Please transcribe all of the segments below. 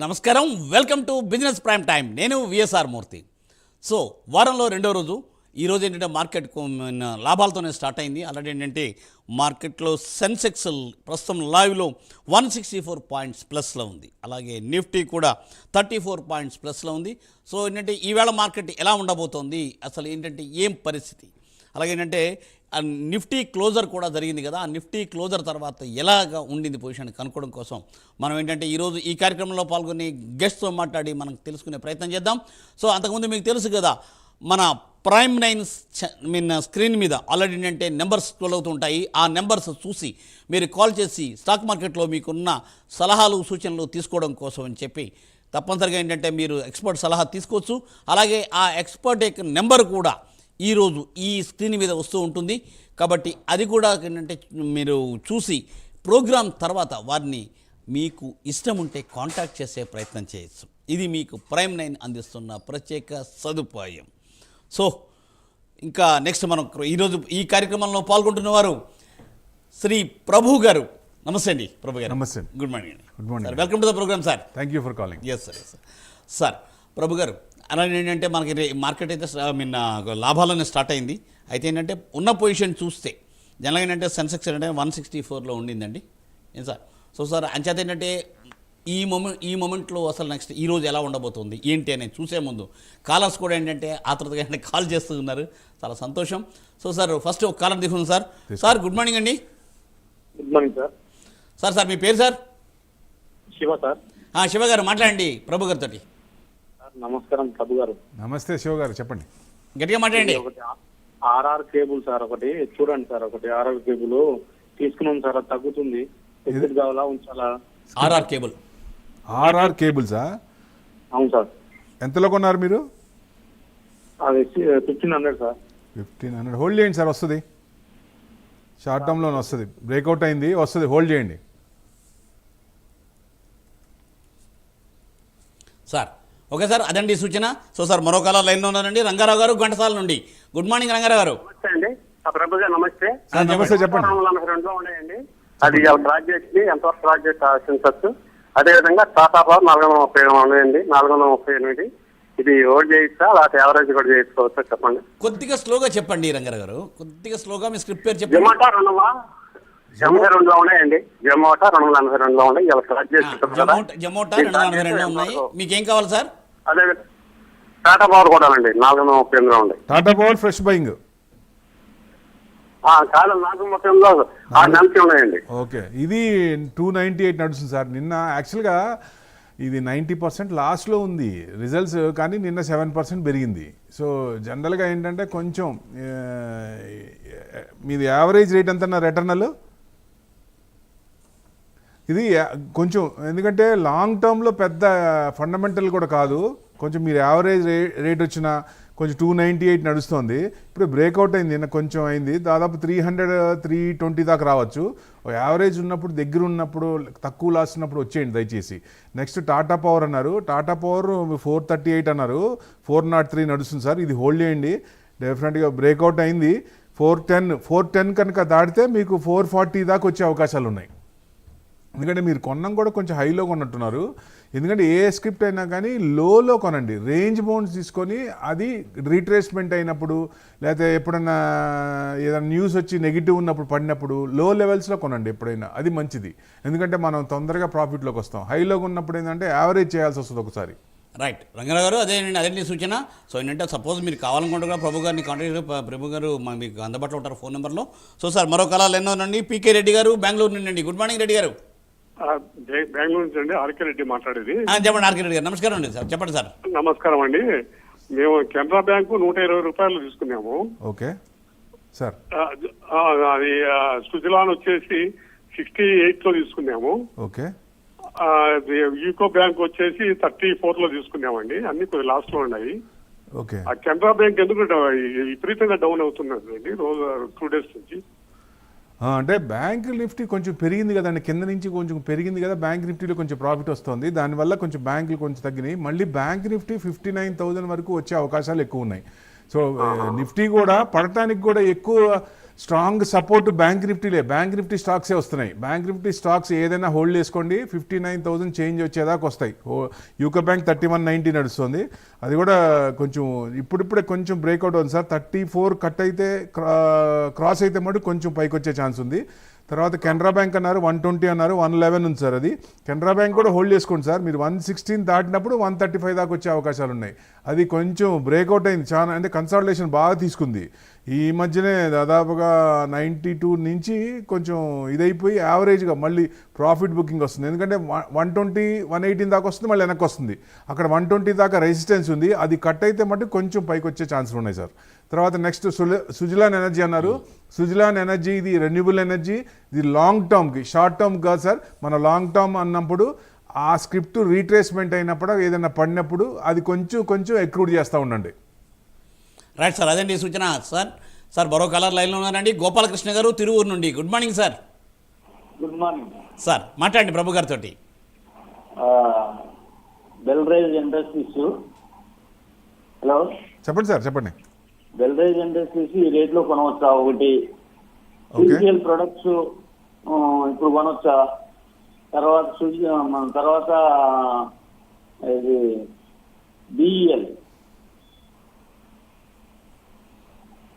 నమస్కారం. Welcome to business prime time నేను VSR Murthy so వారంలో రెండో రోజు ఈరోజు ఏంటంటే మార్కెట్ లాభాలతోనే స్టార్ట్ అయింది. అలాంటి ఏంటంటే మార్కెట్లో సెన్సెక్స్ ప్రస్తుతం లైవ్లో వన్ సిక్స్టీ ఫోర్ పాయింట్స్ ప్లస్లో ఉంది. అలాగే నిఫ్టీ కూడా థర్టీ ఫోర్ పాయింట్స్ ప్లస్లో ఉంది. సో ఏంటంటే ఈవేళ మార్కెట్ ఎలా ఉండబోతోంది? అసలు ఏంటంటే ఏం పరిస్థితి? అలాగే ఏంటంటే నిఫ్టీ క్లోజర్ కూడా జరిగింది కదా. ఆ నిఫ్టీ క్లోజర్ తర్వాత ఎలాగా ఉండింది పొజిషన్ కనుక్కోవడం కోసం మనం ఏంటంటే ఈరోజు ఈ కార్యక్రమంలో పాల్గొని గెస్ట్తో మాట్లాడి మనం తెలుసుకునే ప్రయత్నం చేద్దాం. సో అంతకుముందు మీకు తెలుసు కదా మన ప్రైమ్ నైన్ మీన్ స్క్రీన్ మీద ఆల్రెడీ ఏంటంటే నెంబర్స్ స్క్రోల్ అవుతుంటాయి ఆ నెంబర్స్ చూసి మీరు కాల్ చేసి స్టాక్ మార్కెట్లో మీకున్న సలహాలు సూచనలు తీసుకోవడం కోసం అని చెప్పి తప్పనిసరిగా ఏంటంటే మీరు ఎక్స్పర్ట్ సలహా తీసుకోవచ్చు. అలాగే ఆ ఎక్స్పర్ట్ యొక్క నెంబర్ కూడా ఈరోజు ఈ స్క్రీన్ మీద వస్తూ ఉంటుంది. కాబట్టి అది కూడా ఏంటంటే మీరు చూసి ప్రోగ్రామ్ తర్వాత వారిని మీకు ఇష్టం ఉంటే కాంటాక్ట్ చేసే ప్రయత్నం చేయొచ్చు. ఇది మీకు ప్రైమ్ నైన్ అందిస్తున్న ప్రత్యేక సదుపాయం. సో ఇంకా నెక్స్ట్ మనం ఈరోజు ఈ కార్యక్రమంలో పాల్గొంటున్న వారు శ్రీ ప్రభు గారు. నమస్తే అండి ప్రభు గారు. నమస్తే. Good morning morning. Sir welcome to the program sir. Thank you for calling yes sir yes sir sir Prabhu garu అలాగే ఏంటంటే మనకి మార్కెట్ అయితే ఐ మీన్ లాభాలనే స్టార్ట్ అయింది. అయితే ఏంటంటే ఉన్న పొజిషన్ చూస్తే జనరల్గా ఏంటంటే సెన్సెక్స్ ఏంటంటే వన్ సిక్స్టీ ఫోర్లో ఉండిందండి. ఏం సార్? సో సార్ అంచేత ఏంటంటే ఈ మొమెంట్ ఈ మొమెంట్లో అసలు నెక్స్ట్ ఈ రోజు ఎలా ఉండబోతుంది? ఏంటి అనేది చూసే ముందు కాలర్స్ కూడా ఏంటంటే ఆతృతగా ఏంటంటే కాల్ చేస్తూ ఉన్నారు. చాలా సంతోషం. సో సార్ ఫస్ట్ ఒక కాలర్ దిగుతుంది సార్. సార్ గుడ్ మార్నింగ్ అండి. Good morning sir. Sir sir మీ పేరు సార్? శివ సార్. ఆ, శివ గారు మాట్లాడండి ప్రభు గారితో నమస్కారం ప్రభు గారు. నమస్తే శివ గారు చెప్పండి. గట్టిగా మాట్లాడండి. ఒకటి ఆర్ఆర్ కేబుల్ సార్ ఒకటి చూడండి సార్ ఒకటి ఆర్ఆర్ కేబుల్ తీసుకున్నాం సార్ అది తగ్గుతుంది. ఎప్పుడు కావాలా ఉంచాలా? RR cable. ఆర్ఆర్ కేబుల్సా? అవును సార్. ఎంతలో కొన్నారు మీరు? అది fifteen hundred sir. Fifteen hundred. Hold చేయండి సార్ వస్తుంది. షార్ట్ టర్మ్లోనే వస్తుంది. బ్రేక్అవుట్ అయింది వస్తుంది. హోల్డ్ చేయండి. సార్ ఓకే సార్ అదండి సూచన. సో సార్ మరో కాలం లైన్లో ఉన్నారండి రంగారావు గారు ఘంటసాల నుండి. గుడ్ మార్నింగ్ రంగారావు గారు. నమస్తే నమస్తే. నమస్తే చెప్పండి. అది ట్రాక్ చేసి ఎంతవరకు ట్రాక్ చేసి సెన్సర్స్ అదేవిధంగా టాటా పవర్ నాలుగు వందల ముప్పై ఏడు ఉన్నాయండి. నాలుగు వందల ముప్పై ఎనిమిది. ఇది ఓల్డ్ చేయొచ్చా లేకపోతే యావరేజ్ కూడా చేసుకోవచ్చా చెప్పండి. కొద్దిగా స్లోగా చెప్పండి రంగారావు గారు. కొద్దిగా స్లోగా మీ స్క్రిప్ట్ పేరు చెప్పండి. జొమాటో రెండువా? ఎనభై రెండులో ఉన్నాయండి. జొమాటో రెండు వందల ఎనభై రెండులో ఉన్నాయి. జమోటా జమోటా రెండు వందల నలభై రెండు ఉన్నాయి. మీకేం కావాలి సార్? అదే టాటా పవర్ కూడా నాలుగు ముప్పై ఎనిమిదిలో ఉంది. Tata Power fresh buying? కాదు నాలుగు నెలకి ఉన్నాయండి. ఓకే. ఇది టూ నైంటీ ఎయిట్ నడుస్తుంది సార్. నిన్న యాక్చువల్గా ఇది నైంటీ పర్సెంట్ లాస్ట్లో ఉంది రిజల్ట్స్ కానీ నిన్న సెవెన్ పర్సెంట్ పెరిగింది. సో జనరల్గా ఏంటంటే కొంచెం మీది యావరేజ్ రేట్ ఎంత రిటర్నల్ ఇది కొంచెం ఎందుకంటే లాంగ్ టర్మ్లో పెద్ద ఫండమెంటల్ కూడా కాదు. కొంచెం మీరు యావరేజ్ రే రేట్ వచ్చిన కొంచెం టూ నైంటీ ఎయిట్ నడుస్తుంది. ఇప్పుడు బ్రేక్అవుట్ అయింది నిన్న కొంచెం అయింది. దాదాపు త్రీ హండ్రెడ్ త్రీ ట్వంటీ దాకా రావచ్చు. యావరేజ్ ఉన్నప్పుడు దగ్గర ఉన్నప్పుడు తక్కువ లాస్ ఉన్నప్పుడు వచ్చేయండి దయచేసి. నెక్స్ట్ టాటా పవర్ అన్నారు. Tata Power four thirty eight అన్నారు. ఫోర్ నాట్ త్రీ నడుస్తుంది సార్. ఇది హోల్డ్ చేయండి. డెఫినెట్గా బ్రేక్అవుట్ అయింది. ఫోర్ టెన్ ఫోర్ టెన్ కనుక దాటితే మీకు ఫోర్ ఫార్టీ దాకా వచ్చే అవకాశాలు ఉన్నాయి ఎందుకంటే మీరు కొన్నం కూడా కొంచెం హైలో కొన్నట్టున్నారు. ఎందుకంటే ఏ స్క్రిప్ట్ అయినా కానీ లోలో కొనండి. రేంజ్ బౌండ్స్ తీసుకొని అది రీట్రేస్మెంట్ అయినప్పుడు లేకపోతే ఎప్పుడన్నా ఏదైనా న్యూస్ వచ్చి నెగిటివ్ ఉన్నప్పుడు పడినప్పుడు లో లెవెల్స్లో కొనండి ఎప్పుడైనా. అది మంచిది. ఎందుకంటే మనం తొందరగా ప్రాఫిట్లోకి వస్తాం. హైలో ఉన్నప్పుడు ఏంటంటే యావరేజ్ చేయాల్సి వస్తుంది ఒకసారి. రైట్. రంగారావు గారు అదేనండి అదేంటి సూచన. సో ఏంటంటే సపోజ్ మీరు కావాలనుకుంటే కూడా ప్రభు గారిని కాంటాక్ట్ ప్రభు గారు మీకు అందుబాటులో ఉంటారు ఫోన్ నెంబర్లో. సో సార్ మరో కళాలు ఎన్నో ఉండండి పీకే రెడ్డి గారు బెంగళూరు నుండి గుడ్ మార్నింగ్ రెడ్డి గారు. బెంగళూరు నుంచి అండి ఆర్కే రెడ్డి మాట్లాడేది. ఆ, చెప్పండి ఆర్కే రెడ్డి గారు. నమస్కారం అండి సార్. చెప్పండి సార్. నమస్కారం అండి. మేము కెనరా బ్యాంకు నూట ఇరవై రూపాయలు తీసుకున్నాము. ఓకే. సార్. ఆ, ఆ, అది సుజలాన్ వచ్చేసి సిక్స్టీ ఎయిట్లో తీసుకున్నాము. ఓకే. యూకో బ్యాంక్ వచ్చేసి థర్టీ ఫోర్లో తీసుకున్నామండి. అన్ని కొద్ది లాస్ట్లో ఉన్నాయి. ఓకే. ఆ కెనరా బ్యాంక్ ఎందుకు విపరీతంగా డౌన్ అవుతున్నదండి రోజు టూ డేస్ నుంచి. అంటే బ్యాంక్ నిఫ్టీ కొంచెం పెరిగింది కదండి. కింద నుంచి కొంచెం పెరిగింది కదా బ్యాంక్ నిఫ్టీలో కొంచెం ప్రాఫిట్ వస్తుంది. దానివల్ల కొంచెం బ్యాంకులు కొంచెం తగ్గినాయి. మళ్ళీ bank Nifty fifty nine thousand వరకు వచ్చే అవకాశాలు ఎక్కువ ఉన్నాయి. సో నిఫ్టీ కూడా పడటానికి కూడా ఎక్కువ స్ట్రాంగ్ సపోర్ట్ బ్యాంక్ నిఫ్టీలే. బ్యాంక్ నిఫ్టీ స్టాక్సే వస్తున్నాయి. బ్యాంక్ నిఫ్టీ స్టాక్స్ ఏదైనా హోల్డ్ చేసుకోండి. ఫిఫ్టీ నైన్ థౌసండ్ చేంజ్ వచ్చేదాకా వస్తాయి. UCO bank thirty one ninety నడుస్తుంది. అది కూడా కొంచెం ఇప్పుడిప్పుడే కొంచెం బ్రేక్అవుట్ ఉంది సార్. థర్టీ ఫోర్ కట్ అయితే క్రాస్ అయితే మటు కొంచెం పైకి వచ్చే ఛాన్స్ ఉంది. తర్వాత కెనరా బ్యాంక్ అన్నారు వన్ ట్వంటీ అన్నారు వన్ లెవెన్ ఉంది సార్ అది. కెనరా బ్యాంక్ కూడా హోల్డ్ చేసుకోండి సార్. మీరు వన్ సిక్స్టీన్ దాటినప్పుడు వన్ థర్టీ ఫైవ్ దాకా వచ్చే అవకాశాలు ఉన్నాయి. అది కొంచెం బ్రేక్అవుట్ అయింది. చాలా అంటే కన్సల్టేషన్ బాగా తీసుకుంది. ఈ మధ్యనే దాదాపుగా నైంటీ టూ నుంచి కొంచెం ఇదైపోయి యావరేజ్గా మళ్ళీ ప్రాఫిట్ బుకింగ్ వస్తుంది. ఎందుకంటే వన్ ట్వంటీ వన్ ఎయిటీన్ దాకా వస్తుంది మళ్ళీ వెనక్కి వస్తుంది. అక్కడ వన్ ట్వంటీ దాకా రెసిస్టెన్స్ ఉంది. అది కట్ అయితే మటు కొంచెం పైకి వచ్చే ఛాన్సులు ఉన్నాయి సార్. తర్వాత నెక్స్ట్ సుజిలాన్ ఎనర్జీ అన్నారు. సుజిలాన్ ఎనర్జీ ఇది రెన్యూబుల్ ఎనర్జీ ఇది లాంగ్ టర్మ్కి షార్ట్ టర్మ్ కాదు సార్. మన లాంగ్ టర్మ్ అన్నప్పుడు ఆ స్క్రిప్ట్ రీట్రేస్మెంట్ అయినప్పుడు ఏదైనా పడినప్పుడు అది కొంచెం కొంచెం ఎక్రూడ్ చేస్తూ ఉండండి. రైట్ సార్ అదండి సూచన. సార్ సార్ మరో కలర్ లైన్లో ఉన్నారండి. గోపాలకృష్ణ గారు తిరువూరు నుండి. Good morning sir. Good morning. Sir మాట్లాడండి ప్రభు గారితో బెల్రైజ్ ఇండస్ట్రీస్. హలో? చెప్పండి సార్ చెప్పండి. బెల్రైజ్ ఇండస్ట్రీస్ ఈ రేట్లో కొనవచ్చా? ఒకటి. ఫిజికల్ ప్రొడక్ట్స్ ఇప్పుడు కొనవచ్చా? తర్వాత తర్వాత ఇది బిఈఎల్.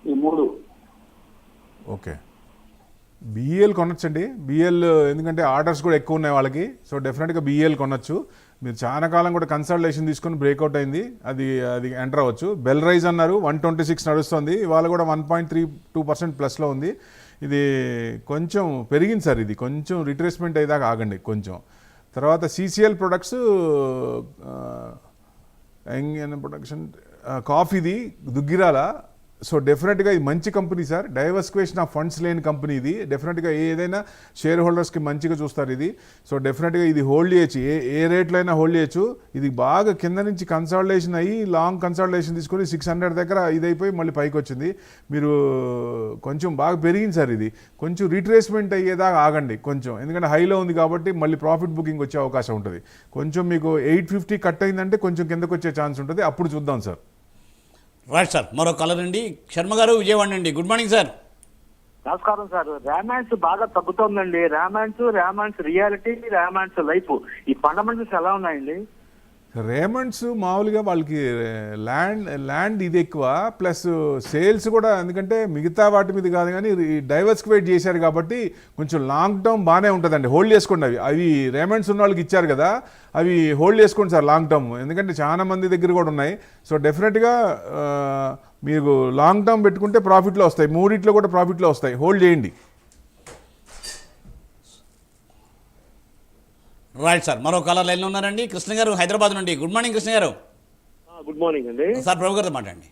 ఈ మూడు. ఓకే. బీఏలు కొనొచ్చండి. బిఎల్ ఎందుకంటే ఆర్డర్స్ కూడా ఎక్కువ ఉన్నాయి వాళ్ళకి. సో డెఫినెట్గా బిఈఎల్ కొనొచ్చు. మీరు చాలా కాలం కూడా కన్సల్టేషన్ తీసుకొని బ్రేక్అవుట్ అయింది. అది అది ఎంటర్ అవ్వచ్చు. బెల్ రైజ్ అన్నారు. వన్ ట్వంటీ సిక్స్ నడుస్తుంది. ఇవాళ కూడా one point three two percent ప్లస్లో ఉంది. ఇది కొంచెం పెరిగింది సార్ ఇది. కొంచెం రిట్రేస్మెంట్ అయ్యేదాకా ఆగండి. కొంచెం. తర్వాత సీసీఎల్ ప్రొడక్ట్స్ యంగ్ ప్రొడక్షన్ కాఫీది దుగ్గిరాల. సో డెఫినెట్గా ఇది మంచి company sir diversification of funds లేని కంపెనీ ఇది. డెఫినెట్గా ఏదైనా షేర్ హోల్డర్స్కి మంచిగా చూస్తారు ఇది. సో డెఫినెట్గా ఇది హోల్డ్ చేయొచ్చు. ఏ ఏ రేట్లో అయినా హోల్డ్ చేయొచ్చు. ఇది బాగా కింద నుంచి కన్సల్టేషన్ అయ్యి లాంగ్ కన్సల్టేషన్ తీసుకొని సిక్స్ హండ్రెడ్ దగ్గర ఇది అయిపోయి మళ్ళీ పైకి వచ్చింది. మీరు కొంచెం బాగా పెరిగింది సార్ ఇది. కొంచెం రీట్రేస్మెంట్ అయ్యేదాకా ఆగండి కొంచెం. ఎందుకంటే హైలో ఉంది కాబట్టి మళ్ళీ ప్రాఫిట్ బుకింగ్ వచ్చే అవకాశం ఉంటుంది. కొంచెం మీకు ఎయిట్ ఫిఫ్టీ కట్ అయిందంటే కొంచెం కిందకు వచ్చే ఛాన్స్ ఉంటుంది. అప్పుడు చూద్దాం సార్ రైట్ సార్ మరో కలర్ అండి. శర్మ గారు విజయవాడ అండి గుడ్ మార్నింగ్ సార్ నమస్కారం సార్ రామాన్స్ బాగా తగ్గుతోందండి. రామాన్స్ రామాన్స్ రియాలిటీ రామాన్స్ లైఫ్ ఈ ఫండమెంటల్స్ ఎలా ఉన్నాయండి? రేమండ్స్ మామూలుగా వాళ్ళకి ల్యాండ్ ల్యాండ్ ఇది ఎక్కువ ప్లస్ సేల్స్ కూడా ఎందుకంటే మిగతా వాటి మీద కాదు కానీ డైవర్సిఫైడ్ చేశారు కాబట్టి కొంచెం లాంగ్ టర్మ్ బాగానే ఉంటుందండి. హోల్డ్ చేసుకోండి అవి. అవి రేమండ్స్ ఉన్న వాళ్ళకి ఇచ్చారు కదా అవి హోల్డ్ చేసుకోండి సార్ లాంగ్ టర్మ్. ఎందుకంటే చాలా మంది దగ్గర కూడా ఉన్నాయి. సో డెఫినెట్గా మీకు లాంగ్ టర్మ్ పెట్టుకుంటే ప్రాఫిట్లో వస్తాయి. మూడిట్లో కూడా ప్రాఫిట్లో వస్తాయి. హోల్డ్ చేయండి. రైట్ సార్ మరో కలర్ లైన్లో ఉన్నారండి. కృష్ణ గారు హైదరాబాద్ నుండి. గుడ్ మార్నింగ్ కృష్ణ గారు. గుడ్ మార్నింగ్ అండి. సార్ ప్రభు గారితో మాట్లాడండి.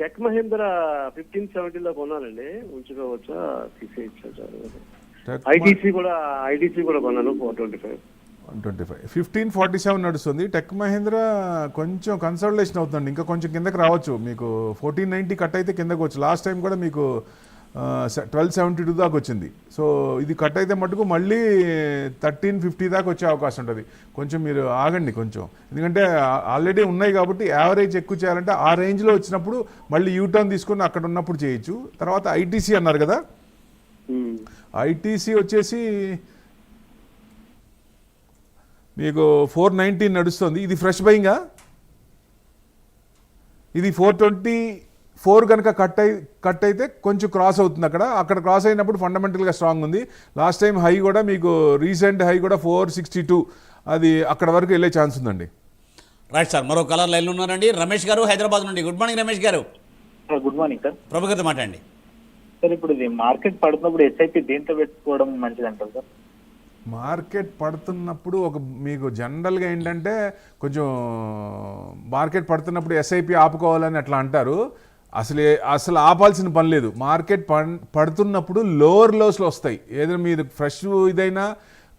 టెక్ మహేంద్ర ఫిఫ్టీన్ సెవెంటీలో కొనాలండి ఉంచుకోవచ్చా? తీసేయచ్చా ఐటీసీ కూడా ఐటీసీ కూడా కొన్నాను four twenty five one twenty five fifteen forty seven నడుస్తుంది. టెక్ మహేంద్ర కొంచెం కన్సల్టేషన్ అవుతుంది ఇంకా కొంచెం కిందకి రావచ్చు. మీకు ఫోర్టీన్ నైంటీ కట్ అయితే కిందకు వచ్చు లాస్ట్ టైం కూడా మీకు ట్వెల్వ్ సెవెంటీ టూ దాకా వచ్చింది. సో ఇది కట్ అయితే మటుకు మళ్ళీ థర్టీన్ ఫిఫ్టీ దాకా వచ్చే అవకాశం ఉంటుంది. కొంచెం మీరు ఆగండి కొంచెం. ఎందుకంటే ఆల్రెడీ ఉన్నాయి కాబట్టి యావరేజ్ ఎక్కువ చేయాలంటే ఆ రేంజ్లో వచ్చినప్పుడు మళ్ళీ యూటర్న్ తీసుకొని అక్కడ ఉన్నప్పుడు చేయొచ్చు. తర్వాత ఐటీసీ అన్నారు కదా? ఐటీసీ వచ్చేసి మీకు ఫోర్ నైన్టీన్ నడుస్తుంది. ఇది ఫ్రెష్ బయింగా ఇది ఫోర్ ట్వంటీ ఫోర్ కనుక కట్ అయి కట్ అయితే కొంచెం క్రాస్ అవుతుంది అక్కడ. అక్కడ క్రాస్ అయినప్పుడు ఫండమెంటల్గా స్ట్రాంగ్ ఉంది. లాస్ట్ టైం హై కూడా మీకు రీసెంట్ హై కూడా ఫోర్ సిక్స్టీ టూ. అది అక్కడ వరకు వెళ్ళే ఛాన్స్ ఉందండి. రైట్ సార్ మరో కలర్ లైన్లో ఉన్నారండి. రమేష్ గారు హైదరాబాద్ నుండి. గుడ్ మార్నింగ్ రమేష్ గారు. Good morning sir. ప్రభు గారితో మాట్లాడండి సార్ ఇప్పుడు ఇది మార్కెట్ పడుతున్నప్పుడు ఎస్ఐపి దేంతో పెట్టుకోవడం మంచిది అంటారు సార్? మార్కెట్ పడుతున్నప్పుడు ఒక మీకు జనరల్గా ఏంటంటే కొంచెం మార్కెట్ పడుతున్నప్పుడు ఎస్ఐపి ఆపుకోవాలని అట్లా అంటారు. అసలు అసలు ఆపాల్సిన పని లేదు. మార్కెట్ పడుతున్నప్పుడు లోవర్ లోస్లో వస్తాయి. ఏదైనా మీరు ఫ్రెష్ ఇదైనా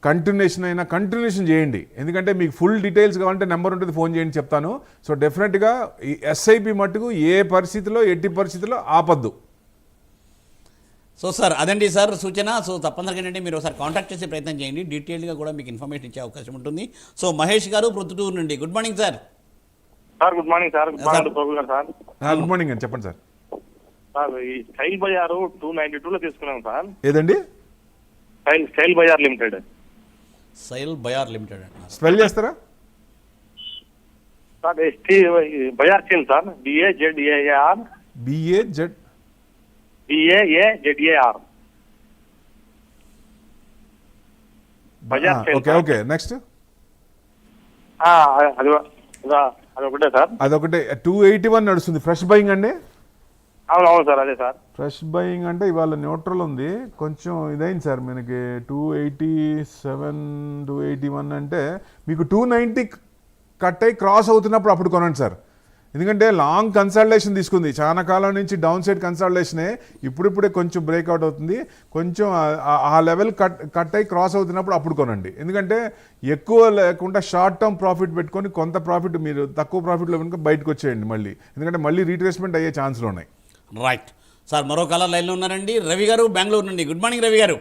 కంటిన్యూషన్ అయినా కంటిన్యూషన్ చేయండి. ఎందుకంటే మీకు ఫుల్ డీటెయిల్స్ కావాలంటే నెంబర్ ఉంటుంది ఫోన్ చేయండి చెప్తాను. సో డెఫినెట్గా ఈ ఎస్ఐపి మట్టుకు ఏ పరిస్థితిలో ఎట్టి పరిస్థితిలో ఆపద్దు. సో సార్ అదండి సార్ సూచన. సో తప్పనిసరిగా ఏంటంటే మీరు ఒకసారి కాంటాక్ట్ చేసే ప్రయత్నం చేయండి. డీటెయిల్గా కూడా మీకు ఇన్ఫర్మేషన్ ఇచ్చే అవకాశం ఉంటుంది. సో మహేష్ గారు ప్రొద్దుటూరు నుండి. Good morning sir. Sir good morning sir good morning Prabhu గారు సార్. గుడ్ మార్నింగ్ అండి చెప్పండి సార్. సార్ ఈ style Bazaar two ninety two లో తీసుకున్నాం సార్. ఏదండి? Style style Bazaar limited. Style Bazaar limited spell చేస్తారా? Sir ST Bazaar chain sir. B A Z A R B A Z B A A Z A R Bajaj chain okay. Okay. Next. అది అది ఒకటే sir. అదొకటి. Two eighty one నడుస్తుంది. Fresh buying అండి? అవును అవును sir అదే sir. Fresh buying అంటే ఇవాళ న్యూట్రల్ ఉంది. కొంచెం ఇదైంది సార్ మనకి two eighty seven two eighty one అంటే మీకు టూ నైంటీ కట్ అయి క్రాస్ అవుతున్నప్పుడు అప్పుడు కొనండి సార్. ఎందుకంటే లాంగ్ కన్సల్టేషన్ తీసుకుంది. చాలా కాలం నుంచి డౌన్ సైడ్ కన్సల్టేషనే ఇప్పుడిప్పుడే కొంచెం బ్రేక్అవుట్ అవుతుంది. కొంచెం ఆ- లెవెల్ కట్ కట్ అయి క్రాస్ అవుతున్నప్పుడు అప్పుడు కొనండి. ఎందుకంటే ఎక్కువ లేకుండా షార్ట్ టర్మ్ ప్రాఫిట్ పెట్టుకొని కొంత ప్రాఫిట్ మీరు తక్కువ ప్రాఫిట్లో కనుక బయటకు వచ్చేయండి మళ్ళీ. ఎందుకంటే మళ్ళీ రీట్రేస్మెంట్ అయ్యే ఛాన్స్లు ఉన్నాయి రైట్ సార్ మరో కలర్ లైన్లో ఉన్నారండి. రవి గారు బెంగళూరు నుండి. గుడ్ మార్నింగ్ రవి గారు.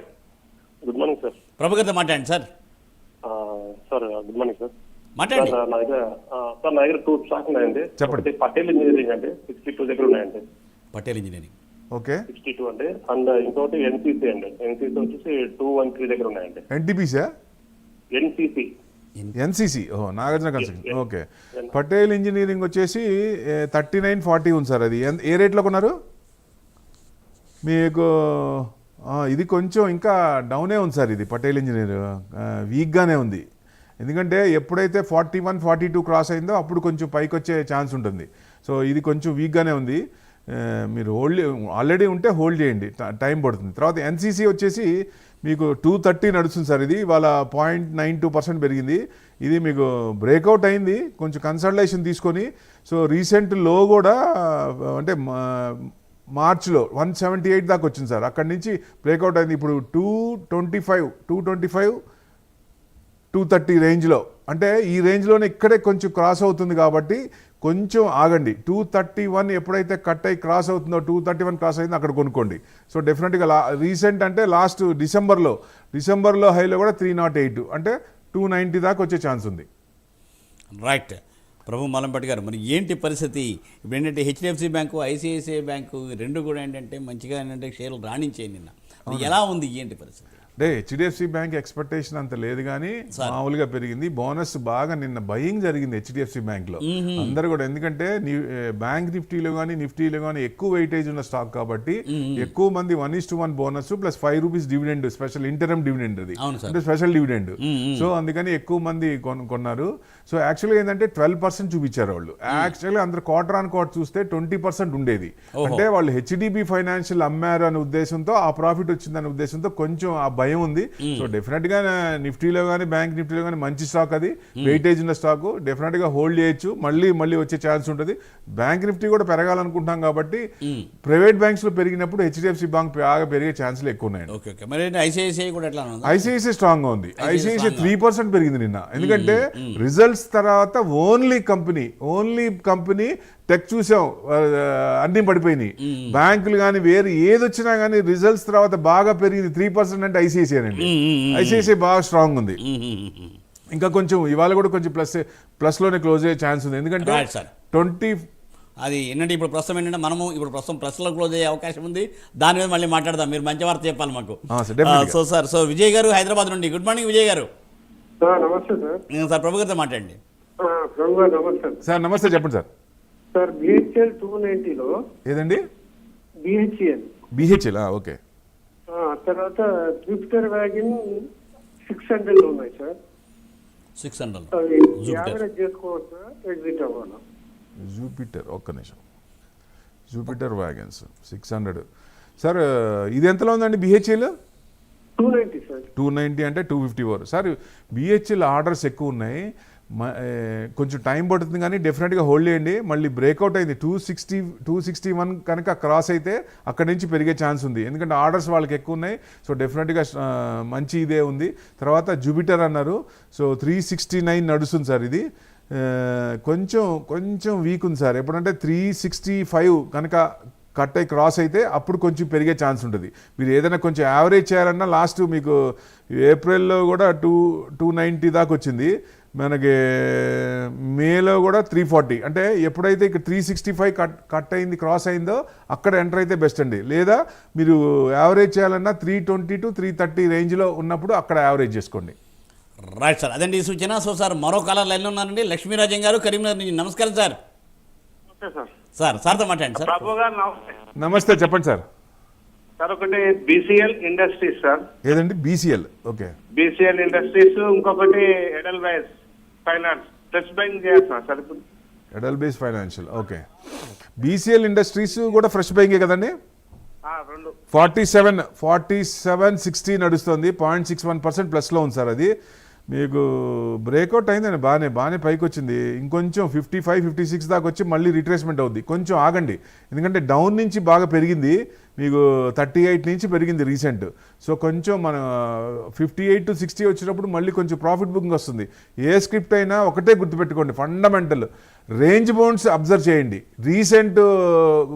గుడ్ మార్నింగ్ సార్ ప్రభు గారితో మాట్లాడండి sir sir good morning sir మాట్లాడండి. సార్ నా దగ్గర సార్ నా దగ్గర టూ స్టాక్ ఉన్నాయండి. చెప్పండి. పటేల్ ఇంజనీరింగ్ అండి. సిక్స్టీ టూ దగ్గర ఉన్నాయండి. Patel engineering okay. Sixty two అండి అండ్ ఇంకోటి ఎన్సీసీ అండి. ఎన్సీసీ వచ్చేసి టూ వన్ త్రీ దగ్గర ఉన్నాయండి. ఎన్టీపీసా ఎన్సీసీ ఎన్సీసీ ఓ Nagarjuna construction. Okay. Patel engineering వచ్చేసి థర్టీ నైన్ ఫార్టీ ఉంది సార్ అది. ఎంత- ఏ రేట్లో కొన్నారు? మీకు ఆ, ఇది కొంచెం ఇంకా డౌనే ఉంది సార్ ఇది పటేల్ ఇంజనీర్ వీక్గానే ఉంది. ఎందుకంటే ఎప్పుడైతే forty one forty two cross అయిందో అప్పుడు కొంచెం పైకి వచ్చే ఛాన్స్ ఉంటుంది. సో ఇది కొంచెం వీక్గానే ఉంది. మీరు హోల్డ్ ఆల్రెడీ ఉంటే హోల్డ్ చేయండి. టైం పడుతుంది. తర్వాత ఎన్సీసీ వచ్చేసి మీకు టూ థర్టీ నడుస్తుంది సార్ ఇది. వాళ్ళ పాయింట్ నైన్ టూ పర్సెంట్ పెరిగింది. ఇది మీకు బ్రేక్అవుట్ అయింది. కొంచెం కన్సల్టేషన్ తీసుకొని సో రీసెంట్లో కూడా అంటే మా- మార్చ్లో వన్ సెవెంటీ ఎయిట్ దాకా వచ్చింది సార్. అక్కడి నుంచి బ్రేక్అవుట్ అయింది. ఇప్పుడు two twenty five two twenty five two thirty రేంజ్లో. అంటే ఈ రేంజ్లోనే ఇక్కడే కొంచెం క్రాస్ అవుతుంది కాబట్టి కొంచెం ఆగండి. టూ థర్టీ వన్ ఎప్పుడైతే కట్ అయి క్రాస్ అవుతుందో టూ థర్టీ వన్ క్రాస్ అయిందో అక్కడ కొనుక్కోండి. సో డెఫినెట్గా లా రీసెంట్ అంటే లాస్ట్ డిసెంబర్లో డిసెంబర్లో హైలో కూడా త్రీ నాట్ ఎయిట్ అంటే టూ నైంటీ దాకా వచ్చే ఛాన్స్ ఉంది. రైట్. ప్రభు మలంపట్టి గారు మరి ఏంటి పరిస్థితి? ఇప్పుడు ఏంటంటే హెచ్డిఎఫ్సి బ్యాంకు ఐసిఐసిఐ బ్యాంకు రెండు కూడా ఏంటంటే మంచిగా ఏంటంటే షేర్లు రాణించాయి నిన్న. ఎలా ఉంది? ఏంటి పరిస్థితి? అంటే హెచ్డిఎఫ్సి బ్యాంక్ ఎక్స్పెక్టేషన్ అంత లేదు కానీ మామూలుగా పెరిగింది. బోనస్ బాగా నిన్న బయింగ్ జరిగింది హెచ్డిఎఫ్సి బ్యాంక్లో అందరు కూడా ఎందుకంటే బ్యాంక్ నిఫ్టీలో కానీ నిఫ్టీలో కానీ ఎక్కువ వెయిటేజ్ ఉన్న స్టాక్ కాబట్టి ఎక్కువ మంది one is to one bonus plus five rupees dividend special interim dividend అది. అంటే స్పెషల్ డివిడెండ్ సో అందుకని ఎక్కువ మంది కొన్- కొన్నారు. సో యాక్చువల్గా ఏంటంటే ట్వెల్వ్ పర్సెంట్ చూపించారు వాళ్ళు. యాక్చువల్గా అందరు క్వార్టర్ ఆన్ క్వార్టర్ చూస్తే ట్వంటీ పర్సెంట్ ఉండేది. అంటే వాళ్ళు హెచ్డిబి ఫైనాన్షియల్ అమ్మారు అనే ఉద్దేశంతో ఆ ప్రాఫిట్ వచ్చిందనే ఉద్దేశంతో కొంచెం ఆ భయం ఉంది. సో డెఫినెట్గా నిఫ్టీలో కానీ బ్యాంక్ నిఫ్టీలో కానీ మంచి స్టాక్ అది. వెయిటేజ్ ఉన్న స్టాక్ డెఫినెట్గా హోల్డ్ చేయొచ్చు. మళ్ళీ మళ్ళీ వచ్చే ఛాన్స్ ఉంటుంది. బ్యాంక్ నిఫ్టీ కూడా పెరగాలనుకుంటాం కాబట్టి ప్రైవేట్ బ్యాంక్స్లో పెరిగినప్పుడు హెచ్డిఎఫ్సి బ్యాంక్ బాగా పెరిగే ఛాన్సులు ఎక్కువ ఉన్నాయండి మరి ఐసిఐసిఐ స్ట్రాంగ్గా ఉంది. ఐసిఐసిఐ త్రీ పర్సెంట్ పెరిగింది నిన్న. ఎందుకంటే రిజల్ట్స్ తర్వాత only company only company tech చూసాం అన్ని పడిపోయినాయి. బ్యాంకులు కానీ వేరే ఏది వచ్చినా కానీ రిజల్ట్స్ తర్వాత బాగా పెరిగింది. త్రీ పర్సెంట్ అంటే ఐసిఐసిఐ అండి ఐసిఐసిఐ బాగా స్ట్రాంగ్ ఉంది. ఇంకా కొంచెం ఇవాళ కూడా కొంచెం ప్లస్ ప్లస్లోనే క్లోజ్ అయ్యే ఛాన్స్ ఉంది. ఎందుకంటే. ట్వంటీ అది ఏంటంటే ఇప్పుడు ప్రస్తుతం ఏంటంటే మనము ఇప్పుడు ప్రస్తుతం ప్రెస్లో క్లోజ్ అయ్యే అవకాశం ఉంది. దాని మీద మళ్ళీ మాట్లాడదాం. మీరు మంచి వార్త చెప్పాలి మాకు. సో సార్ సో విజయ్ గారు హైదరాబాద్ నుండి. గుడ్ మార్నింగ్ విజయ్ గారు. నమస్తే సార్. నేను సార్ ప్రభు గారితో మాట్లాడండి. ఆ, ప్రభు గారు నమస్తే. సార్ నమస్తే చెప్పండి సార్. సార్ బిహెచ్ఎల్ టూ నైన్టీలో ఏదండి? బిహెచ్ఎల్. BHEL okay. తర్వాత ట్రిప్టర్ వ్యాగిన్ సిక్స్ హండ్రెడ్ ఉన్నాయి సార్. Six hundred. యావరేజ్ చేసుకోవచ్చా ఎగ్జిట్ అవ్వాలా? జూపిటర్ ఒక్క నిమిషం. Jupiter wagons six hundred. Sir ఇది ఎంతలో ఉందండి BHEL? Two ninety two ninety అంటే two fifty four sir BHEL orders ఎక్కువ ఉన్నాయి. మ- కొంచెం టైం పడుతుంది కానీ డెఫినెట్గా హోల్డ్ చేయండి. మళ్ళీ బ్రేక్అవుట్ అయింది. Two sixty two sixty one కనుక క్రాస్ అయితే అక్కడి నుంచి పెరిగే ఛాన్స్ ఉంది. ఎందుకంటే ఆర్డర్స్ వాళ్ళకి ఎక్కువ ఉన్నాయి. సో డెఫినెట్గా మంచి ఇదే ఉంది. తర్వాత జూపిటర్ అన్నారు. సో త్రీ సిక్స్టీ నైన్ నడుస్తుంది సార్ ఇది. కొంచెం కొంచెం వీక్ ఉంది సార్. ఎప్పుడంటే త్రీ సిక్స్టీ ఫైవ్ కనుక కట్ అయి క్రాస్ అయితే అప్పుడు కొంచెం పెరిగే ఛాన్స్ ఉంటుంది. మీరు ఏదైనా కొంచెం యావరేజ్ చేయాలన్నా లాస్ట్ మీకు ఏప్రిల్లో కూడా టూ టూ నైంటీ దాకా వచ్చింది. మనకి మేలో కూడా త్రీ ఫార్టీ. అంటే ఎప్పుడైతే ఇక్కడ three sixty five cut cut అయింది క్రాస్ అయిందో అక్కడ ఎంటర్ అయితే బెస్ట్ అండి. లేదా మీరు యావరేజ్ చేయాలన్నా three twenty to three thirty రేంజ్లో ఉన్నప్పుడు అక్కడ యావరేజ్ చేసుకోండి. రైట్ సార్ అదండి ఈ సూచన. సో సార్ మరో కాలర్ లైన్లో ఉన్నారండి లక్ష్మీరాజన్ గారు కరీంనగర్ నుంచి. నమస్కారం సార్. సార్. సార్ సార్తో మాట్లాడండి సార్. గారు నమస్తే. నమస్తే చెప్పండి సార్. సార్ ఒకటి బీసీఎల్ ఇండస్ట్రీస్ సార్. ఏదండి? బీసీఎల్ ఓకే. బీసీఎల్ ఇండస్ట్రీస్ ఇంకొకటి Edelweiss finance. Touch bank చేస్తున్నా సార్ ఇప్పుడు. Edelweiss financial okay. BCL industries కూడా ఫ్రెష్ బయింగే కదండి? ఆ, రెండు. Forty seven forty seven sixty నడుస్తుంది. పాయింట్ సిక్స్ వన్ పర్సెంట్ ప్లస్లో ఉంది సార్ అది. మీకు బ్రేక్అవుట్ అయిందండి బాగానే బాగానే పైకి వచ్చింది ఇంకొంచెం ఫిఫ్టీ ఫైవ్ ఫిఫ్టీ సిక్స్ దాకా వచ్చి మళ్ళీ రిట్రేస్మెంట్ అవుద్ది. కొంచెం ఆగండి. ఎందుకంటే డౌన్ నుంచి బాగా పెరిగింది. మీకు థర్టీ ఎయిట్ నుంచి పెరిగింది రీసెంట్ సో కొంచెం మన ఫిఫ్టీ ఎయిట్ టు సిక్స్టీ వచ్చినప్పుడు మళ్ళీ కొంచెం ప్రాఫిట్ బుకింగ్ వస్తుంది. ఏ స్క్రిప్ట్ అయినా ఒకటే గుర్తుపెట్టుకోండి ఫండమెంటల్ రేంజ్ బౌండ్స్ అబ్జర్వ్ చేయండి. రీసెంట్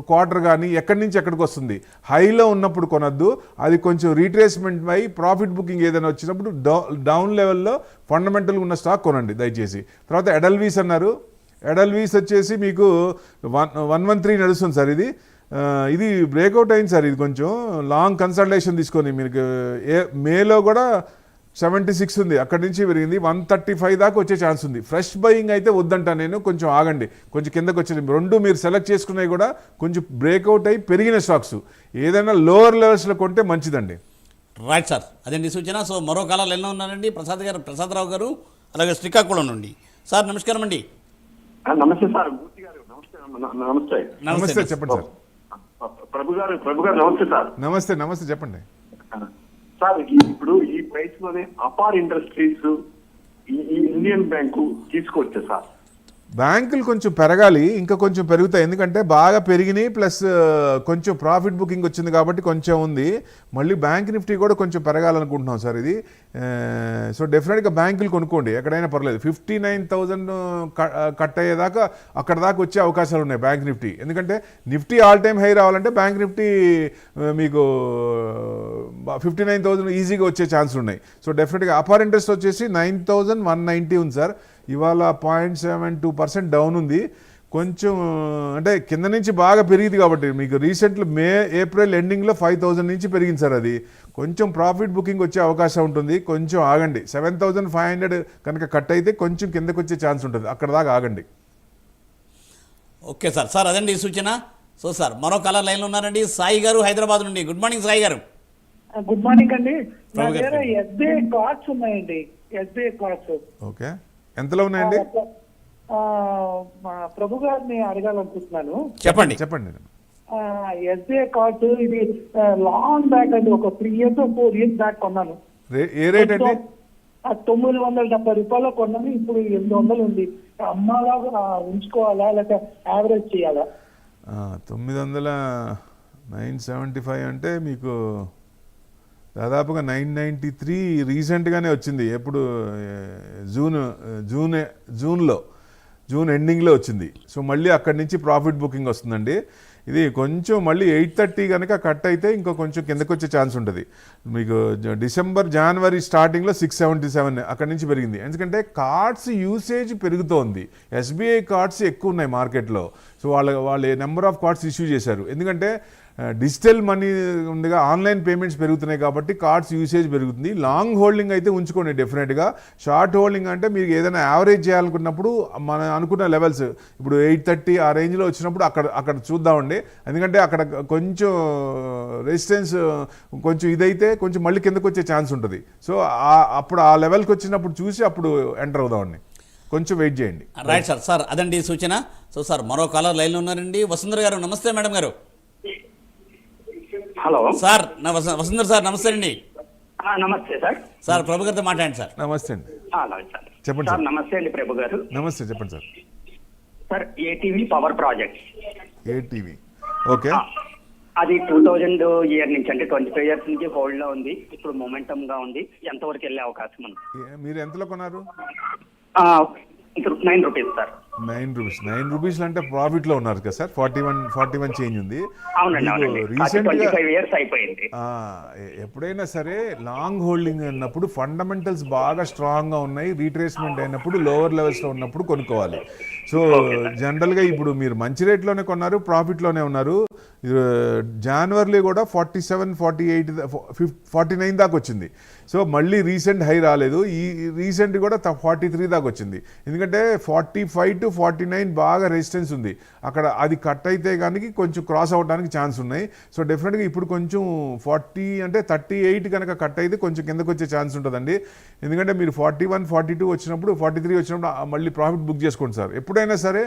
క్వార్టర్ కానీ ఎక్కడి నుంచి ఎక్కడికి వస్తుంది? హైలో ఉన్నప్పుడు కొనద్దు. అది కొంచెం రీట్రేస్మెంట్ అయి ప్రాఫిట్ బుకింగ్ ఏదైనా వచ్చినప్పుడు డౌన్ లెవెల్లో ఫండమెంటల్ ఉన్న స్టాక్ కొనండి దయచేసి. తర్వాత ఎడల్వీస్ అన్నారు. ఎడల్వీస్ వచ్చేసి మీకు వన్ వన్ వన్ త్రీ నడుస్తుంది సార్ ఇది. ఇది బ్రేక్అవుట్ అయింది సార్ ఇది కొంచెం. లాంగ్ కన్సల్టేషన్ తీసుకొని మీకు ఏ మేలో కూడా సెవెంటీ సిక్స్ ఉంది. అక్కడి నుంచి పెరిగింది. వన్ థర్టీ ఫైవ్ దాకా వచ్చే ఛాన్స్ ఉంది. ఫ్రెష్ బయింగ్ అయితే వద్దంటా నేను. కొంచెం ఆగండి. కొంచెం కిందకు వచ్చింది రెండు మీరు సెలెక్ట్ చేసుకున్నవి కూడా కొంచెం బ్రేక్అవుట్ అయ్యి పెరిగిన స్టాక్స్ ఏదైనా లోవర్ లెవెల్స్లో కొంటే మంచిదండి. రైట్ సార్ అదండి సూచన? సో మరో కాలర్ లైన్లో ఉన్నారండి? ప్రసాద్ గారు ప్రసాదరావు గారు అలాగే శ్రీకాకుళం నుండి. సార్ నమస్కారం అండి. నమస్తే సార్. నమస్తే. నమస్తే. చెప్పండి సార్. ప్రభు గారు ప్రభు గారు నమస్తే సార్. నమస్తే నమస్తే చెప్పండి. సార్ ఇప్పుడు ఈ ప్రైస్లోనే అపార్ ఇండస్ట్రీస్ ఈ ఇండియన్ బ్యాంకు తీసుకొచ్చా సార్? బ్యాంకులు కొంచెం పెరగాలి ఇంకా కొంచెం పెరుగుతాయి. ఎందుకంటే బాగా పెరిగినాయి ప్లస్ కొంచెం ప్రాఫిట్ బుకింగ్ వచ్చింది కాబట్టి కొంచెం ఉంది. మళ్ళీ బ్యాంక్ నిఫ్టీ కూడా కొంచెం పెరగాలనుకుంటున్నాం సార్ ఇది. సో డెఫినెట్గా బ్యాంకులు కొనుక్కోండి ఎక్కడైనా పర్లేదు. ఫిఫ్టీ నైన్ థౌజండ్ కట్ అయ్యేదాకా అక్కడ దాకా వచ్చే అవకాశాలు ఉన్నాయి బ్యాంక్ నిఫ్టీ. ఎందుకంటే నిఫ్టీ ఆల్ టైమ్ హై రావాలంటే బ్యాంక్ నిఫ్టీ మీకు ఫిఫ్టీ నైన్ థౌజండ్ ఈజీగా వచ్చే ఛాన్సులు ఉన్నాయి. సో డెఫినెట్గా అపార్ ఇంట్రెస్ట్ వచ్చేసి నైన్ థౌజండ్ వన్ నైంటీ ఉంది సార్. ఇవాళ point seven two percent down ఉంది. కొంచెం అంటే కింద నుంచి బాగా పెరిగింది కాబట్టి మీకు రీసెంట్లో మే ఏప్రిల్ ఎండింగ్లో ఫైవ్ థౌజండ్ నుంచి పెరిగింది సార్ అది. కొంచెం ప్రాఫిట్ బుకింగ్ వచ్చే అవకాశం ఉంటుంది. కొంచెం ఆగండి. సెవెన్ థౌజండ్ ఫైవ్ హండ్రెడ్ కనుక కట్ అయితే కొంచెం కిందకు వచ్చే ఛాన్స్ ఉంటుంది. అక్కడ దాకా ఆగండి. Okay sir. సార్ అదండి ఈ సూచన. సో సార్ మరో కాలర్ లైన్లో ఉన్నారండి. సాయి గారు హైదరాబాద్ నుండి. గుడ్ మార్నింగ్ సాయి గారు. గుడ్ మార్నింగ్ అండి. నా. దగ్గర ఎస్బీఐ కార్డ్స్ ఉన్నాయండి. SBI cards. ఓకే. ఎంతలో ఉన్నాయండి? ప్రభు గారిని అడగాలనుకుంటున్నాను. చెప్పండి. చెప్పండి. ఎస్బీఐ కార్డ్స్ ఇది లాంగ్ బ్యాక్ అండి. ఒక three years four years back కొన్నాను. ఏ రేట్ అండి? తొమ్మిది వందల డెబ్బై రూపాయలు కొన్నాను. ఇప్పుడు ఎనిమిది వందలు ఉంది. అమ్మాలా ఆ, ఉంచుకోవాలా లేకపోతే యావరేజ్ చేయాలా? ఆ, తొమ్మిది వందల నైన్ సెవెంటీ ఫైవ్ అంటే మీకు దాదాపుగా నైన్ నైంటీ త్రీ రీసెంట్గానే వచ్చింది. ఎప్పుడు జూన్ జూన్ జూన్లో జూన్ ఎండింగ్లో వచ్చింది. సో మళ్ళీ అక్కడి నుంచి ప్రాఫిట్ బుకింగ్ వస్తుందండి. ఇది కొంచెం మళ్ళీ ఎయిట్ థర్టీ కనుక కట్ అయితే ఇంకో కొంచెం కిందకు వచ్చే ఛాన్స్ ఉంటుంది. మీకు డిసెంబర్ జనవరి స్టార్టింగ్లో సిక్స్ సెవెంటీ సెవెన్ అక్కడి నుంచి పెరిగింది. ఎందుకంటే కార్డ్స్ యూసేజ్ పెరుగుతోంది. ఎస్బీఐ కార్డ్స్ ఎక్కువ ఉన్నాయి మార్కెట్లో. సో వాళ్ళ వాళ్ళు నెంబర్ ఆఫ్ కార్డ్స్ ఇష్యూ చేశారు. ఎందుకంటే డిజిటల్ మనీ ఉండగా ఆన్లైన్ పేమెంట్స్ పెరుగుతున్నాయి కాబట్టి కార్డ్స్ యూసేజ్ పెరుగుతుంది. లాంగ్ హోల్డింగ్ అయితే ఉంచుకోండి డెఫినెట్గా షార్ట్ హోల్డింగ్ అంటే మీరు ఏదైనా యావరేజ్ చేయాలనుకున్నప్పుడు మన అనుకున్న లెవెల్స్ ఇప్పుడు ఎయిట్ థర్టీ ఆ రేంజ్లో వచ్చినప్పుడు అక్కడ అక్కడ చూద్దామండి. ఎందుకంటే అక్కడ కొంచెం రెసిస్టెన్స్ కొంచెం ఇదైతే కొంచెం మళ్ళీ కిందకు వచ్చే ఛాన్స్ ఉంటుంది. సో అప్పుడు ఆ లెవెల్కి వచ్చినప్పుడు చూసి అప్పుడు ఎంటర్ అవుదామండి. కొంచెం వెయిట్ చేయండి. రైట్ సార్ సార్ అదండి సూచన. సో సార్ మరో కాలర్ లైన్లో ఉన్నారండి. వసుంధర గారు నమస్తే మేడం గారు. హలో. సార్ నా వస- వసుంధర సార్ నమస్తే అండి. ఆ, నమస్తే సార్. సార్ ప్రభు గారితో మాట్లాడండి సార్. నమస్తే అండి. చెప్పండి సార్. నమస్తే అండి ప్రభు గారు. నమస్తే చెప్పండి sir. Sir ATV power project. ATV. Okay. అది టూ థౌజండ్ ఇయర్ నుంచి అంటే ట్వంటీ ఫైవ్ ఇయర్స్ నుంచి హోల్డ్లో ఉంది. ఇప్పుడు మొమెంటమ్గా ఉంది. ఎంతవరకు వెళ్ళే అవకాశం ఉంది? మీరు ఎంతలో కొన్నారు? Nine rupees sir. Nine rupees. Nine rupees అంటే ప్రాఫిట్లో ఉన్నారు కదా sir? Forty one forty one change ఉంది. రీసెంట్ ఎప్పుడైనా సరే లాంగ్ హోల్డింగ్ అన్నప్పుడు ఫండమెంటల్స్ బాగా స్ట్రాంగ్గా ఉన్నాయి. రీట్రేస్మెంట్ అయినప్పుడు లోవర్ లెవెల్స్లో ఉన్నప్పుడు కొనుక్కోవాలి. సో జనరల్గా ఇప్పుడు మీరు మంచి రేట్లోనే కొన్నారు ప్రాఫిట్లోనే ఉన్నారు. జనవరిలో కూడా forty seven forty eight forty nine దాకా వచ్చింది. సో మళ్ళీ రీసెంట్ హై రాలేదు. ఈ రీసెంట్ కూడా ఫార్టీ త్రీ దాకా వచ్చింది. ఎందుకంటే forty five to forty nine బాగా రెసిస్టెన్స్ ఉంది. అక్కడ అది కట్ అయితే కానీ కొంచెం క్రాస్ అవ్వడానికి ఛాన్స్ ఉన్నాయి. సో డెఫినెట్గా ఇప్పుడు కొంచెం ఫార్టీ అంటే థర్టీ ఎయిట్ కనుక కట్ అయితే కొంచెం కిందకు వచ్చే ఛాన్స్ ఉంటుందండి. ఎందుకంటే మీరు ఫార్టీ వన్ ఫార్టీ టూ వచ్చినప్పుడు ఫార్టీ త్రీ వచ్చినప్పుడు మళ్ళీ ప్రాఫిట్ బుక్ చేసుకోండి సార్. ఎప్పుడైనా సరే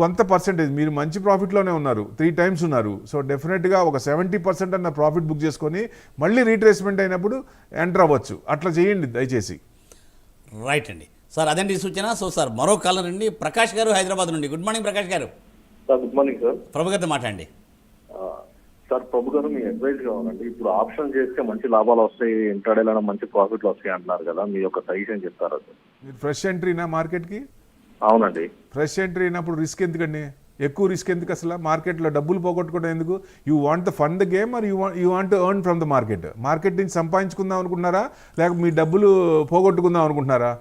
కొంత పర్సెంటేజ్ మీరు మంచి ప్రాఫిట్లోనే ఉన్నారు త్రీ టైమ్స్ ఉన్నారు. సో డెఫినెట్గా ఒక సెవెంటీ పర్సెంట్ అన్న ప్రాఫిట్ బుక్ చేసుకొని మళ్ళీ రీట్రేస్మెంట్ అయినప్పుడు ఎంటర్ అవ్వచ్చు. అట్లా చేయండి దయచేసి. రైట్ అండి. సార్ అదండి సూచన. సో సార్ మరో కాలర్ అండి ప్రకాష్ గారు హైదరాబాద్ నుండి. గుడ్ మార్నింగ్ ప్రకాష్ గారు. Sir good morning sir Prabhu గారితో మాట్లాడండి. సార్ ప్రభు గారు మీ అడ్వైస్ కావాలండి ఇప్పుడు ఆప్షన్ చేస్తే మంచి లాభాలు వస్తాయి ఇంట్రాడేలో మంచి ప్రాఫిట్లు వస్తాయి అంటున్నారు కదా. మీ యొక్క సజెషన్ చెప్తారా సార్? మీరు ఫ్రెష్ ఎంట్రీనా మార్కెట్కి అవునండి. ఫ్రెష్ ఎంట్రీ అయినప్పుడు రిస్క్ ఎందుకండి? ఎక్కువ రిస్క్ ఎందుకు అసలు? మార్కెట్లో డబ్బులు పోగొట్టుకోవడం ఎందుకు? You want the fund the game are you you want earn from the market market నుంచి సంపాదించుకుందాం అనుకుంటున్నారా? లేక మీ డబ్బులు పోగొట్టుకుందాం అనుకుంటున్నారా?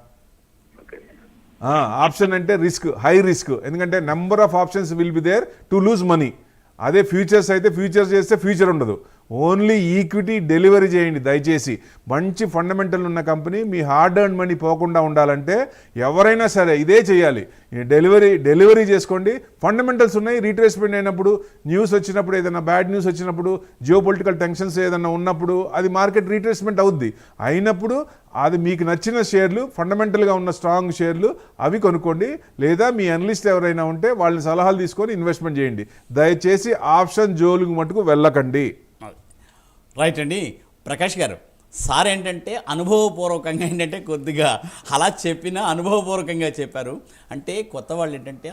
ఆప్షన్ అంటే రిస్క్ హై రిస్క్. ఎందుకంటే number of options will be there to lose money అదే ఫ్యూచర్స్ అయితే ఫ్యూచర్స్ చేస్తే ఫ్యూచర్ ఉండదు. ఓన్లీ ఈక్విటీ డెలివరీ చేయండి. దయచేసి మంచి ఫండమెంటల్ ఉన్న కంపెనీ మీ హార్డ్ ఎర్న్ మనీ పోకుండా ఉండాలంటే ఎవరైనా సరే ఇదే చేయాలి. డెలివరీ డెలివరీ చేసుకోండి. ఫండమెంటల్స్ ఉన్నాయి. రీట్రేస్మెంట్ అయినప్పుడు న్యూస్ వచ్చినప్పుడు ఏదైనా బ్యాడ్ న్యూస్ వచ్చినప్పుడు జియో పొలిటికల్ టెన్షన్స్ ఏదైనా ఉన్నప్పుడు అది మార్కెట్ రీట్రేస్మెంట్ అవుద్ది. అయినప్పుడు అది మీకు నచ్చిన షేర్లు ఫండమెంటల్గా ఉన్న స్ట్రాంగ్ షేర్లు అవి కొనుక్కోండి. లేదా మీ అనలిస్ట్ ఎవరైనా ఉంటే వాళ్ళని సలహాలు తీసుకొని ఇన్వెస్ట్మెంట్ చేయండి. దయచేసి ఆప్షన్ జోలుకు మటుకు వెళ్ళకండి. రైట్ అండి ప్రకాష్ గారు. సార్ ఏంటంటే అనుభవపూర్వకంగా ఏంటంటే కొద్దిగా అలా చెప్పిన అనుభవపూర్వకంగా చెప్పారు. అంటే కొత్త వాళ్ళు ఏంటంటే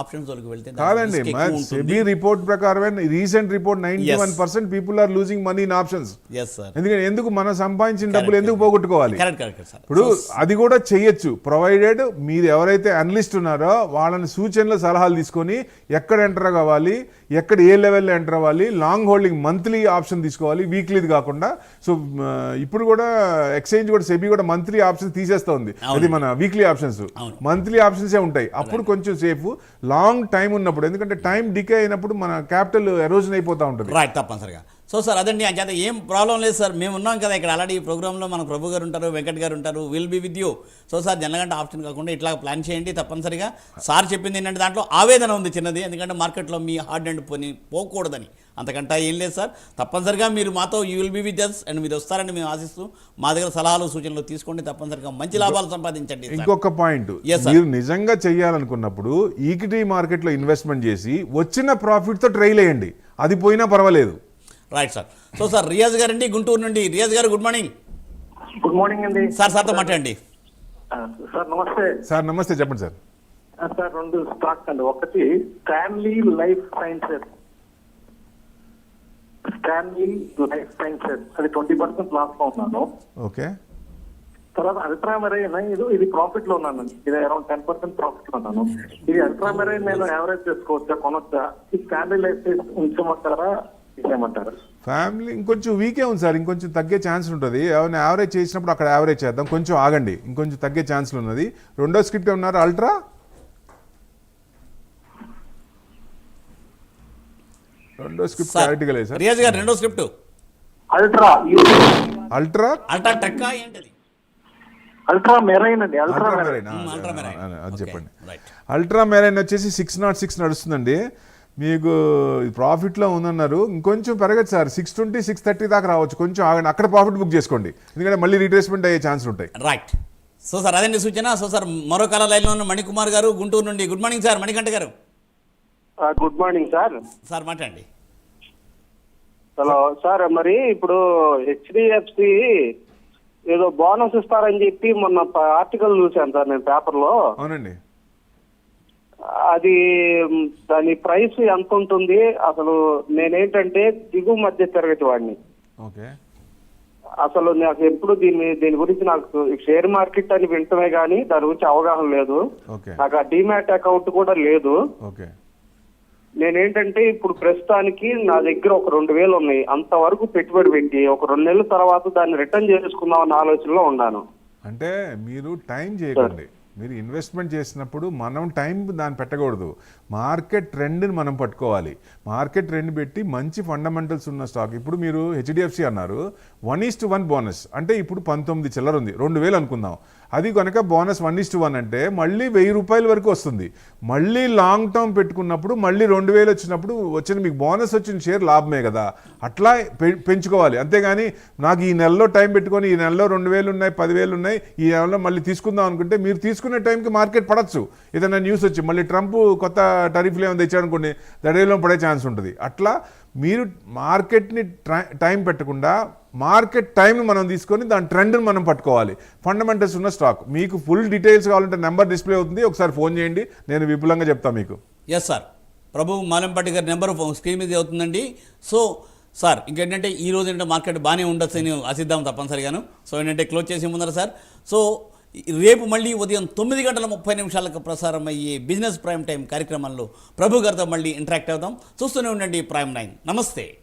ఆప్షన్స్ వాళ్ళకి వెళ్తే కాదండి. సెబీ రిపోర్ట్ ప్రకారమే recent report ninety one percent people are losing money in options yes sir ఎందుకంటే ఎందుకు మనం సంపాదించిన డబ్బులు ఎందుకు పోగొట్టుకోవాలి? కరెక్ట్ కరెక్ట్ సార్ ఇప్పుడు అది కూడా చెయ్యొచ్చు ప్రొవైడెడ్ మీరు ఎవరైతే అనలిస్ట్ ఉన్నారో వాళ్ళని సూచనలు సలహాలు తీసుకొని ఎక్కడ ఎంటర్ కావాలి ఎక్కడ ఏ లెవెల్లో ఎంటర్ అవ్వాలి లాంగ్ హోల్డింగ్ మంత్లీ ఆప్షన్ తీసుకోవాలి వీక్లీది కాకుండా. సో ఇప్పుడు కూడా ఎక్స్చేంజ్ కూడా సెబీ కూడా మంత్లీ ఆప్షన్ తీసేస్తా ఉంది అది మన వీక్లీ ఆప్షన్స్. మంత్లీ ఆప్షన్సే ఉంటాయి. అప్పుడు కొంచెం సేఫ్ లాంగ్ టైం ఉన్నప్పుడు ఎందుకంటే టైం డికే అయినప్పుడు మన క్యాపిటల్ ఎరోజన్ అయిపోతూ ఉంటుంది. రైట్ తప్పనిసరిగా. సో సార్ అదండి అంచేత ఏం ప్రాబ్లం లేదు సార్. మేము ఉన్నాం కదా ఇక్కడ ఆల్రెడీ ఈ ప్రోగ్రాంలో మన ప్రభు గారు ఉంటారు వెంకట్ గారు ఉంటారు will be with you. So sir జనగంట option కాకుండా ఇట్లా ప్లాన్ చేయండి తప్పనిసరిగా. సార్ చెప్పింది ఏంటంటే దాంట్లో ఆవేదన ఉంది చిన్నది ఎందుకంటే మార్కెట్లో మీ హార్డ్ అండ్ పోని పోకూడదని. అంతకంటే ఏం లేదు సార్. తప్పనిసరిగా మీరు మాతో you will be with us and మీరు వస్తారని మేము ఆశిస్తూ మా దగ్గర సలహాలు సూచనలు తీసుకోండి. తప్పనిసరిగా మంచి లాభాలు సంపాదించండి. ఇంకొక పాయింట్. మీరు నిజంగా చేయాలనుకున్నప్పుడు ఈక్విటీ మార్కెట్లో ఇన్వెస్ట్మెంట్ చేసి వచ్చిన ప్రాఫిట్తో ట్రైల్ వేయండి. అది పోయినా పర్వాలేదు. Right sir so sir Riyaz గారండి గుంటూరు నుండి. Riyaz garu good morning good morning అండి సార్ సార్తో మాట్లాడండి. సార్ నమస్తే. సార్ నమస్తే చెప్పండి సార్ సార్ రెండు స్టాక్స్ అండి. ఒకటి Stanley life sciences Stanley life sciences అది ట్వంటీ పర్సెంట్ లాస్లో ఉన్నాను. ఓకే. తర్వాత అల్ట్రా మెరైన్ ఇది ఇది ప్రాఫిట్లో ఉన్నాను. ఇది అరౌండ్ టెన్ పర్సెంట్ ప్రాఫిట్లో ఉన్నాను. ఇది అల్ట్రా మెరైన్ నేను యావరేజ్ చేసుకోవచ్చా కొనొచ్చా? ఈ స్టాన్లీ లైఫ్ సైన్స్ ఉంచమంటారా? ఫ్యామిలీ ఇంకొంచెం వీకే ఉంది సార్. ఇంకొంచెం తగ్గే ఛాన్స్ ఉంటుంది. ఏమైనా యావరేజ్ చేసినప్పుడు అక్కడ యావరేజ్ చేద్దాం. కొంచెం ఆగండి. ఇంకొంచెం తగ్గే ఛాన్స్లు ఉన్నది. రెండో స్క్రిప్ట్ ఉన్నారు అల్ట్రా రెండో స్క్రిప్ట్ క్లారిటీగా లేదు సార్. రియాజ్ గారు రెండో స్క్రిప్ట్ అల్ట్రా అల్ట్రా అల్ట్రా టెక్కా ఏంటది? Ultra marine? అండి అల్ట్రా మెరైన్. అది చెప్పండి. రైట్. అల్ట్రా మెరైన్ వచ్చేసి సిక్స్ నాట్ సిక్స్ నడుస్తుందండి. మీకు ప్రాఫిట్లో ఉందన్నారు ఇంకొంచెం పెరగచ్చు sir. Six twenty six thirty దాకా రావచ్చు. కొంచెం ఆగండి. అక్కడ ప్రాఫిట్ బుక్ చేసుకోండి. ఎందుకంటే మళ్ళీ రీట్రేస్మెంట్ అయ్యే ఛాన్స్ ఉంటాయి. రైట్ సో సార్ అదండి సూచన? సో సార్ మరో కాల లైన్లో ఉన్న మణికుమార్ గారు గుంటూరు నుండి. Good morning sir Manikanta garu. Good morning sir sir మాట్లాడండి. హలో సార్ మరి ఇప్పుడు హెచ్డిఎఫ్సి ఏదో బోనస్ ఇస్తారని చెప్పి మొన్న ఆర్టికల్ చూశాను సార్ నేను పేపర్లో అవునండి. అది దాని ప్రైస్ ఎంత ఉంటుంది? అసలు నేనేంటంటే దిగు మధ్య తరగతి వాడిని. అసలు నాకు ఎప్పుడు దీన్ని దీని గురించి నాకు షేర్ మార్కెట్ అని వింటమే గానీ దాని గురించి అవగాహన లేదు. నాకు ఆ డిమాట్ అకౌంట్ కూడా లేదు. నేనేంటంటే ఇప్పుడు ప్రస్తుతానికి నా దగ్గర ఒక రెండు వేలు ఉన్నాయి. అంతవరకు పెట్టుబడి పెట్టి ఒక రెండు నెలల తర్వాత దాన్ని రిటర్న్ చేసుకుందాం అన్న ఆలోచనలో ఉన్నాను. అంటే మీరు టైం చేయకండి. మీరు ఇన్వెస్ట్మెంట్ చేసినప్పుడు మనం టైం దాన్ని పెట్టకూడదు. మార్కెట్ ట్రెండ్ని మనం పట్టుకోవాలి. మార్కెట్ ట్రెండ్ పెట్టి మంచి ఫండమెంటల్స్ ఉన్న స్టాక్ ఇప్పుడు మీరు హెచ్డిఎఫ్సి అన్నారు. One is to one bonus అంటే ఇప్పుడు పంతొమ్మిది చిల్లర ఉంది. రెండు వేలు అనుకుందాం. అది కనుక బోనస్ వన్ ఇస్ట్ వన్ అంటే మళ్ళీ వెయ్యి రూపాయల వరకు వస్తుంది. మళ్ళీ లాంగ్ టర్మ్ పెట్టుకున్నప్పుడు మళ్ళీ రెండు వేలు వచ్చినప్పుడు వచ్చిన మీకు బోనస్ వచ్చిన షేర్ లాభమే కదా. అట్లా పె- పెంచుకోవాలి. అంతేగాని నాకు ఈ నెలలో టైం పెట్టుకొని ఈ నెలలో రెండు వేలు ఉన్నాయి పదివేలు ఉన్నాయి ఈ నెలలో మళ్ళీ తీసుకుందాం అనుకుంటే మీరు తీసుకునే టైంకి మార్కెట్ పడచ్చు. ఏదైనా న్యూస్ వచ్చి మళ్ళీ ట్రంప్ కొత్త టరీఫ్లు ఏమైనా తెచ్చాడనుకోండి దడేలో పడే ఛాన్స్ ఉంటుంది. అట్లా మీరు మార్కెట్ని టైం పెట్టకుండా మార్కెట్ టైంని మనం తీసుకొని దాని ట్రెండ్ని మనం పట్టుకోవాలి. ఫండమెంటల్స్ ఉన్న స్టాక్. మీకు ఫుల్ డీటెయిల్స్ కావాలంటే నెంబర్ డిస్ప్లే అవుతుంది. ఒకసారి ఫోన్ చేయండి. నేను విపులంగా చెప్తాను మీకు. ఎస్ సార్ ప్రభు మాలంపాటి గారి నెంబర్ స్క్రీన్ మీద అవుతుందండి. సో సార్ ఇంకేంటంటే ఈ రోజు ఏంటంటే మార్కెట్ బాగానే ఉండొచ్చు నేను ఆశిద్దాం తప్పనిసరిగాను. సో ఏంటంటే క్లోజ్ చేసి ముందర సార్. సో రేపు మళ్ళీ ఉదయం తొమ్మిది గంటల ముప్పై నిమిషాలకు ప్రసారం అయ్యే బిజినెస్ ప్రైమ్ టైం కార్యక్రమంలో ప్రభు గారితో మళ్ళీ ఇంటరాక్ట్ అవుతాం చూస్తూనే ఉండండి ప్రైమ్ నైన్. నమస్తే.